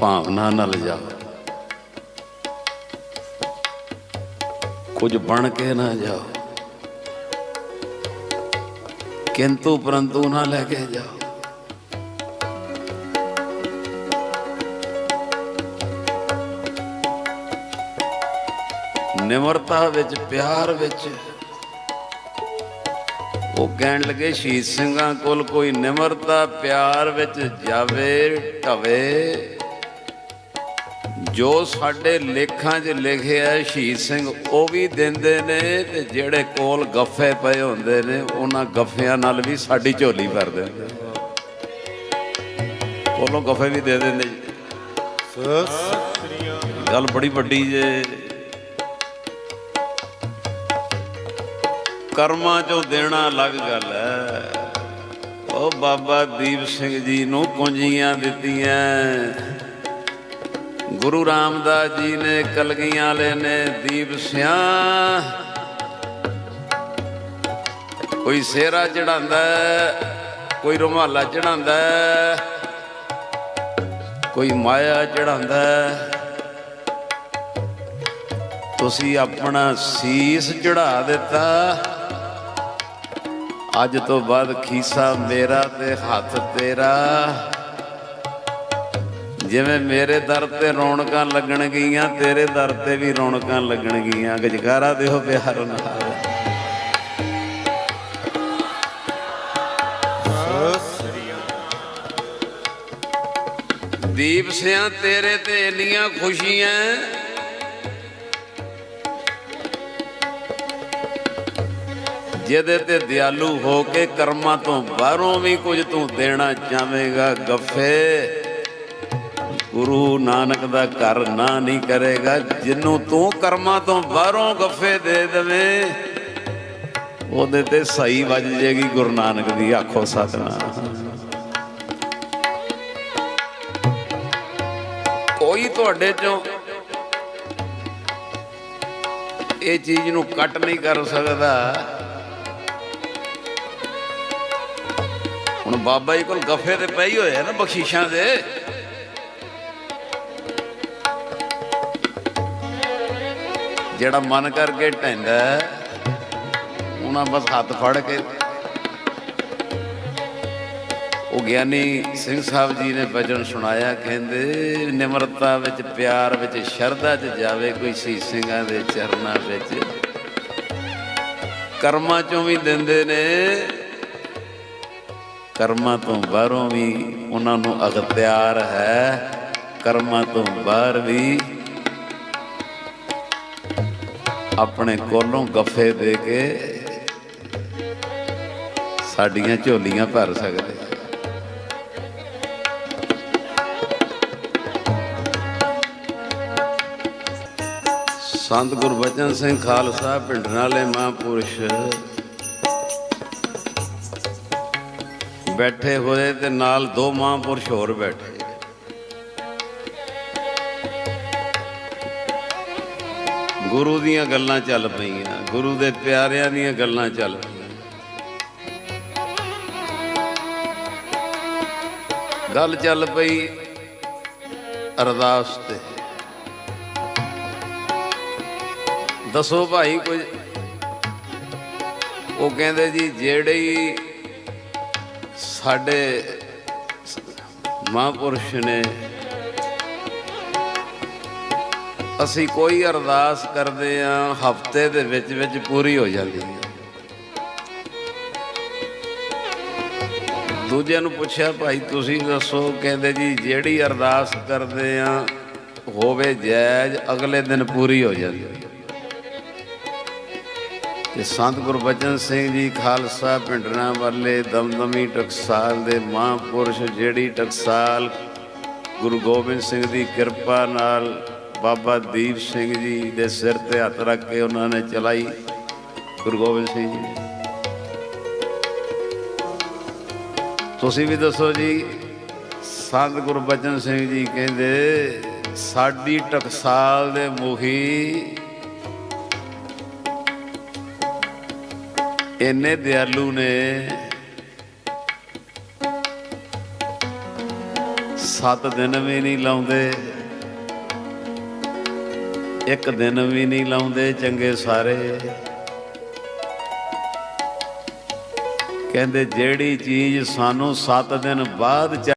ਭਾਵਨਾ ਨਾਲ ਜਾਓ ਕੁਝ ਬਣ ਕੇ ਨਾ ਜਾਓ। ਕਿੰਤੂ ਪਰੰਤੂ ਨਾ ਲੈ ਕੇ ਜਾਓ। ਨਿਮਰਤਾ ਵਿੱਚ, ਪਿਆਰ ਵਿੱਚ, ਉਹ ਕਹਿਣ ਲੱਗੇ, ਸ਼ਹੀਦ ਸਿੰਘਾਂ ਕੋਲ ਕੋਈ ਨਿਮਰਤਾ, ਪਿਆਰ ਵਿੱਚ ਜਾਵੇ, ਢਵੇ। ਜੋ ਸਾਡੇ ਲੇਖਾਂ 'ਚ ਲਿਖਿਆ ਹੈ ਸ਼ਹੀਦ ਸਿੰਘ, ਉਹ ਵੀ ਦਿੰਦੇ ਨੇ ਤੇ ਜਿਹੜੇ ਕੋਲ ਗੱਫੇ ਪਏ ਹੁੰਦੇ ਨੇ, ਉਹਨਾਂ ਗੱਫਿਆਂ ਨਾਲ ਵੀ ਸਾਡੀ ਝੋਲੀ ਭਰ ਦਿੰਦੇ ਕੋਲੋਂ ਗੱਫੇ ਵੀ ਦੇ ਦਿੰਦੇ ਜੀ। ਗੱਲ ਬੜੀ ਵੱਡੀ ਜੇ। ਕਰਮਾਂ ਚੋਂ ਦੇਣਾ ਅਲੱਗ ਗੱਲ ਹੈ ਉਹ ਬਾਬਾ ਦੀਪ ਸਿੰਘ ਜੀ ਨੂੰ ਕੁੰਜੀਆਂ ਦਿੱਤੀਆਂ। ਗੁਰੂ ਰਾਮਦਾਸ ਜੀ ਨੇ ਕਲਗੀਆਂ ਵਾਲੇ ਨੇ ਦੀਪ ਸਿਆ ਕੋਈ ਸੇਰਾ ਚੜਾਉਂਦਾ ਕੋਈ ਰੁਮਾਲਾ ਚੜਾਉਂਦਾ ਕੋਈ ਮਾਇਆ ਚੜਾਉਂਦਾ ਤੁਸੀਂ ਆਪਣਾ ਸੀਸ ਚੜਾ ਦਿੱਤਾ। ਅੱਜ ਤੋਂ ਬਾਅਦ ਖੀਸਾ ਮੇਰਾ ਤੇ ਹੱਥ ਤੇਰਾ। ਜਿਵੇਂ ਮੇਰੇ ਦਰ ਤੇ ਰੌਣਕਾਂ ਲੱਗਣ ਗਈਆਂ, ਤੇਰੇ ਦਰ ਤੇ ਵੀ ਰੌਣਕਾਂ ਲੱਗਣ ਗਈਆਂ। ਗਜਕਾਰਾ ਦਿਓ ਪਿਆਰ ਨਾਲ। ਦੀਪ ਸਿਆ, ਤੇਰੇ ਤੇ ਇੰਨੀਆਂ ਖੁਸ਼ੀਆਂ। ਜਿਹਦੇ ਤੇ ਦਿਆਲੂ ਹੋ ਕੇ ਕਰਮਾਂ ਤੋਂ ਬਾਹਰੋਂ ਵੀ ਕੁਝ ਤੂੰ ਦੇਣਾ ਚਾਹੇਗਾ ਗੱਫੇ। ਗੁਰੂ ਨਾਨਕ ਦਾ ਘਰ ਨਾ ਨਹੀਂ ਕਰੇਗਾ, ਜਿੰਨੂੰ ਤੂੰ ਕਰਮਾਂ ਤੋਂ ਬਾਹਰੋਂ ਗੱਫੇ ਦੇ ਦੇਵੇ, ਉਹਦੇ ਤੇ ਸਹੀ ਵੱਜ ਜੇਗੀ ਗੁਰੂ ਨਾਨਕ ਦੀ ਆਖੋ ਸਤਨਾਮ। ਕੋਈ ਤੁਹਾਡੇ ਚੋਂ ਇਹ ਚੀਜ਼ ਨੂੰ ਕੱਟ ਨਹੀਂ ਕਰ ਸਕਦਾ। ਹੁਣ ਬਾਬਾ ਜੀ ਕੋਲ ਗੱਫੇ ਤੇ ਪਈ ਹੋਏ ਆ ਨਾ ਬਖਸ਼ੀਸ਼ਾਂ ਦੇ ਜਿਹੜਾ ਮਨ ਕਰਕੇ ਢੈਂਦਾ ਉਹਨਾਂ ਬਸ ਹੱਥ ਫੜ ਕੇ। ਉਹ ਗਿਆਨੀ ਸਿੰਘ ਸਾਹਿਬ ਜੀ ਨੇ ਭਜਨ ਸੁਣਾਇਆ, ਕਹਿੰਦੇ, ਨਿਮਰਤਾ ਵਿੱਚ, ਪਿਆਰ ਵਿੱਚ, ਸ਼ਰਧਾ 'ਚ ਜਾਵੇ ਕੋਈ ਸੀ ਸਿੰਘਾਂ ਦੇ ਚਰਨਾਂ ਵਿੱਚ। ਕਰਮਾਂ ਚੋਂ ਵੀ ਦਿੰਦੇ ਨੇ, ਕਰਮਾਂ ਤੋਂ ਬਾਹਰੋਂ ਵੀ ਉਹਨਾਂ ਨੂੰ ਅਖਤਿਆਰ ਹੈ, ਕਰਮਾਂ ਤੋਂ ਬਾਹਰ ਵੀ ਆਪਣੇ ਕੋਲੋਂ ਗੱਫੇ ਦੇ ਕੇ ਸਾਡੀਆਂ ਝੋਲੀਆਂ ਭਰ ਸਕਦੇ। ਸੰਤ ਗੁਰਬਚਨ ਸਿੰਘ ਖਾਲਸਾ, ਪਿੰਡ ਨਾਲੇ ਮਹਾਂਪੁਰਸ਼। ਬੈਠੇ ਹੋਏ ਤੇ ਨਾਲ ਦੋ ਮਹਾਂਪੁਰਸ਼ ਹੋਰ ਬੈਠੇ। ਗੁਰੂ ਦੀਆਂ ਗੱਲਾਂ ਚੱਲ ਪਈਆਂ, ਗੁਰੂ ਦੇ ਪਿਆਰਿਆਂ ਦੀਆਂ ਗੱਲਾਂ ਚੱਲ ਪਈਆਂ। ਗੱਲ ਚੱਲ ਪਈ ਅਰਦਾਸ ਤੇ। ਦੱਸੋ ਭਾਈ ਕੁਝ। ਉਹ ਕਹਿੰਦੇ ਜੀ, ਜਿਹੜੇ ਸਾਡੇ ਮਹਾਂਪੁਰਸ਼ ਨੇ ਅਸੀਂ ਕੋਈ ਅਰਦਾਸ ਕਰਦੇ ਆ ਹਫ਼ਤੇ ਦੇ ਵਿੱਚ ਵਿੱਚ ਪੂਰੀ ਹੋ ਜਾਂਦੀ ਹੈ। ਦੂਜਿਆਂ ਨੂੰ ਪੁੱਛਿਆ, ਭਾਈ, ਤੁਸੀਂ ਦੱਸੋ, ਕਹਿੰਦੇ ਜੀ, ਜਿਹੜੀ ਅਰਦਾਸ ਕਰਦੇ ਆ ਹੋਵੇ ਜਾਇਜ਼, ਅਗਲੇ ਦਿਨ ਪੂਰੀ ਹੋ ਜਾਂਦੀ ਹੈ। ਤੇ ਸੰਤ ਗੁਰਬਚਨ ਸਿੰਘ ਜੀ, ਖਾਲਸਾ ਪਿੰਡਰਾਂ ਵਾਲੇ ਦਮਦਮੀ ਟਕਸਾਲ ਦੇ ਮਹਾਂਪੁਰਸ਼, ਜਿਹੜੀ ਟਕਸਾਲ ਗੁਰੂ ਗੋਬਿੰਦ ਸਿੰਘ ਦੀ ਕਿਰਪਾ ਨਾਲ ਬਾਬਾ ਦੀਪ ਸਿੰਘ ਜੀ ਦੇ ਸਿਰ ਤੇ ਹੱਥ ਰੱਖ ਕੇ ਉਹਨਾਂ ਨੇ ਚਲਾਈ, ਗੁਰੂ ਗੋਬਿੰਦ ਸਿੰਘ ਜੀ। ਤੁਸੀਂ ਵੀ ਦੱਸੋ ਜੀ, ਸੰਤ ਗੁਰਬਚਨ ਸਿੰਘ ਜੀ ਕਹਿੰਦੇ, ਸਾਡੀ ਟਕਸਾਲ ਦੇ ਮੁਖੀ ਇੰਨੇ ਦਿਆਲੂ ਨੇ। ਸੱਤ ਦਿਨ ਵੀ ਨਹੀਂ ਲਾਉਂਦੇ। ਇੱਕ ਦਿਨ ਵੀ ਨਹੀਂ ਲਾਉਂਦੇ ਚੰਗੇ ਸਾਰੇ। ਕਹਿੰਦੇ ਜਿਹੜੀ ਚੀਜ਼ ਸਾਨੂੰ 7 ਦਿਨ ਬਾਅਦ ਚ